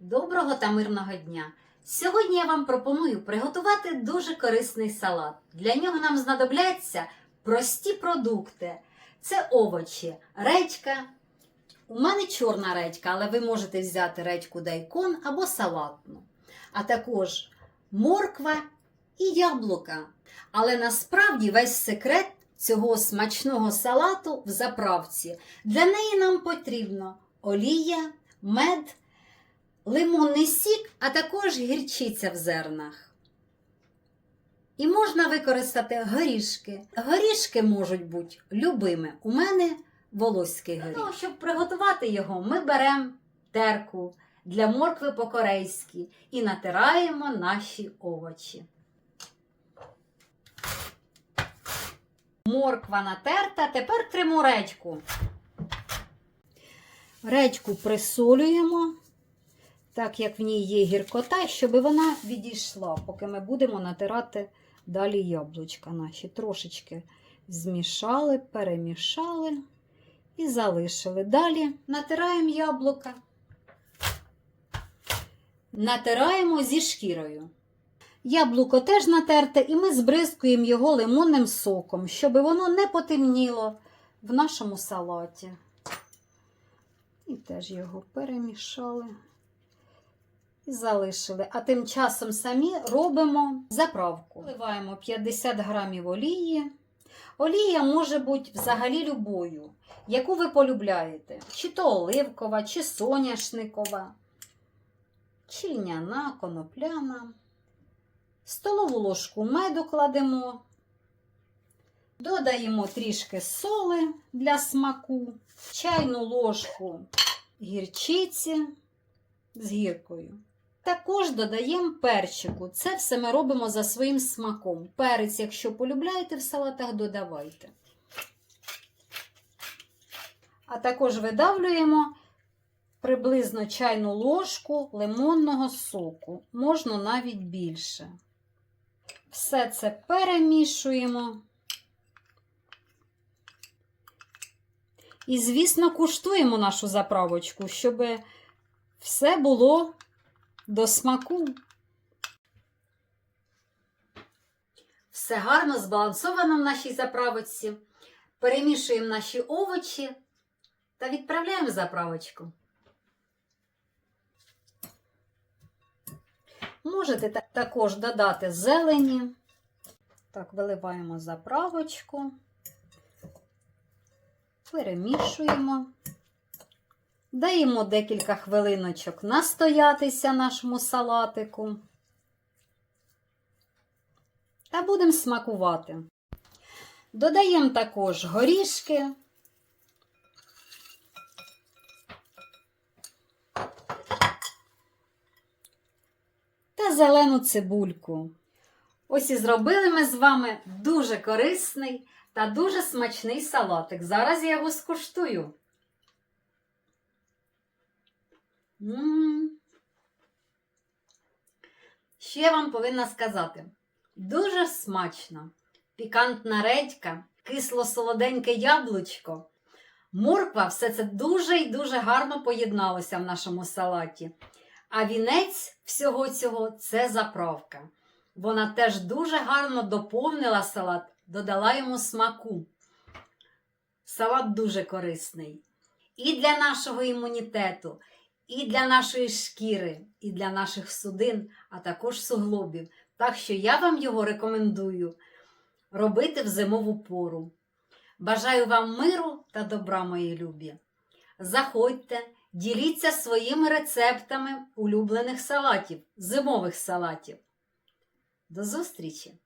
Доброго та мирного дня! Сьогодні я вам пропоную приготувати дуже корисний салат. Для нього нам знадобляться прості продукти. Це овочі, редька. У мене чорна редька, але ви можете взяти редьку дайкон або салатну, а також морква і яблука. Але насправді весь секрет цього смачного салату в заправці. Для неї нам потрібно олія, мед, лимонний сік, а також гірчиця в зернах. І можна використати горішки. Горішки можуть бути любими. У мене волоський горіх. Для того, щоб приготувати його, ми беремо терку для моркви по-корейськи і натираємо наші овочі. Морква натерта, тепер тримо редьку. Редьку присолюємо, так як в ній є гіркота, щоб вона відійшла, поки ми будемо натирати далі яблучка наші. Трошечки змішали, перемішали і залишили. Далі натираємо яблука. Натираємо зі шкірою. Яблуко теж натерте, і ми збризкуємо його лимонним соком, щоб воно не потемніло в нашому салаті. І теж його перемішали і залишили. А тим часом самі робимо заправку. Вливаємо 50 грамів олії. Олія може бути взагалі любою, яку ви полюбляєте. Чи то оливкова, чи соняшникова, чи льняна, конопляна. Столову ложку меду кладемо, додаємо трішки соли для смаку, чайну ложку гірчиці з гіркою. Також додаємо перчику. Це все ми робимо за своїм смаком. Перець, якщо полюбляєте в салатах, додавайте. А також видавлюємо приблизно чайну ложку лимонного соку. Можна навіть більше. Все це перемішуємо. І, звісно, куштуємо нашу заправочку, щоб все було до смаку. Все гарно збалансовано в нашій заправочці. Перемішуємо наші овочі та відправляємо заправочку. Можете також додати зелені. Так, виливаємо заправочку, перемішуємо. Даємо декілька хвилиночок настоятися нашому салатику. Та будемо смакувати. Додаємо також горішки. Та зелену цибульку. Ось і зробили ми з вами дуже корисний та дуже смачний салатик. Зараз я його скуштую. Що я вам повинна сказати? Дуже смачно. Пікантна редька, кисло-солоденьке яблучко. Морква, все це дуже і дуже гарно поєдналося в нашому салаті. А вінець всього цього це заправка. Вона теж дуже гарно доповнила салат, додала йому смаку. Салат дуже корисний. І для нашого імунітету, і для нашої шкіри, і для наших судин, а також суглобів. Так що я вам його рекомендую робити в зимову пору. Бажаю вам миру та добра, мої любі. Заходьте, діліться своїми рецептами улюблених салатів, зимових салатів. До зустрічі!